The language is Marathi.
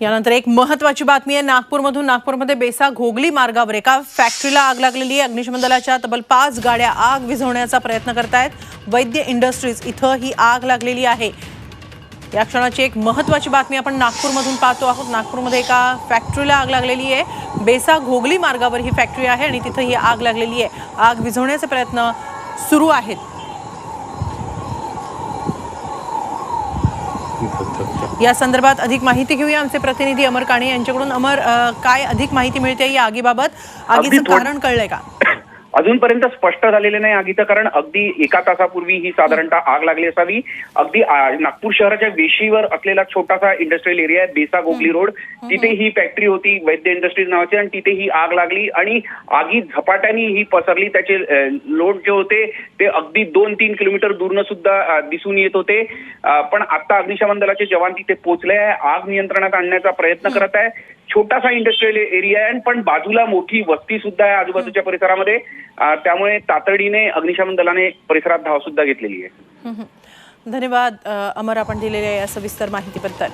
यानंतर एक महत्वाची बातमी आहे. नागपूरमधून नागपूरमध्ये बेसा घोगली मार्गावर एका फॅक्टरीला आग लागलेली आहे. अग्निशमन दलाच्या तब्बल पाच गाड्या आग विझवण्याचा प्रयत्न करतायत. वैद्य इंडस्ट्रीज इथं ही आग लागलेली आहे. या क्षणाची एक महत्वाची बातमी आपण नागपूरमधून पाहतो आहोत. नागपूरमध्ये एका फॅक्टरीला आग लागलेली आहे. बेसा घोगली मार्गावर ही फॅक्टरी आहे आणि तिथं ही आग लागलेली आहे. आग विझवण्याचे प्रयत्न सुरू आहेत. या संदर्भात अधिक माहिती घेऊया आमचे प्रतिनिधी अमर काणे यांच्याकडून. अमर काय अधिक माहिती मिळते या आगीबाबत? आगीचं कारण कळलंय का? अजूनपर्यंत स्पष्ट झालेले नाही आगीचं कारण अगदी एका तासापूर्वी ही साधारणतः आग लागली असावी. अगदी नागपूर शहराच्या वेशीवर असलेला छोटासा इंडस्ट्रियल एरिया आहे बेसा गोगली रोड. तिथे ही फॅक्टरी होती वैद्य इंडस्ट्रीज नावाची आणि तिथे ही आग लागली. आणि आगी झपाट्याने ही पसरली. त्याचे लोड जे होते ते अगदी दोन तीन किलोमीटर दूरनं सुद्धा दिसून येत होते. पण आता अग्निशमन दलाचे जवान तिथे पोहोचले आहे. आग नियंत्रणात आणण्याचा प्रयत्न करत आहे. छोटासा इंडस्ट्रियल एरिया आहे. पण बाजूला मोठी वस्ती सुद्धा आहे आजूबाजूच्या परिसरामध्ये. त्यामुळे तातडीने अग्निशमन दलाने परिसरात धाव सुद्धा घेतलेली आहे. हं, हं. धन्यवाद अमर आपण दिलेल्या या सविस्तर माहितीबद्दल.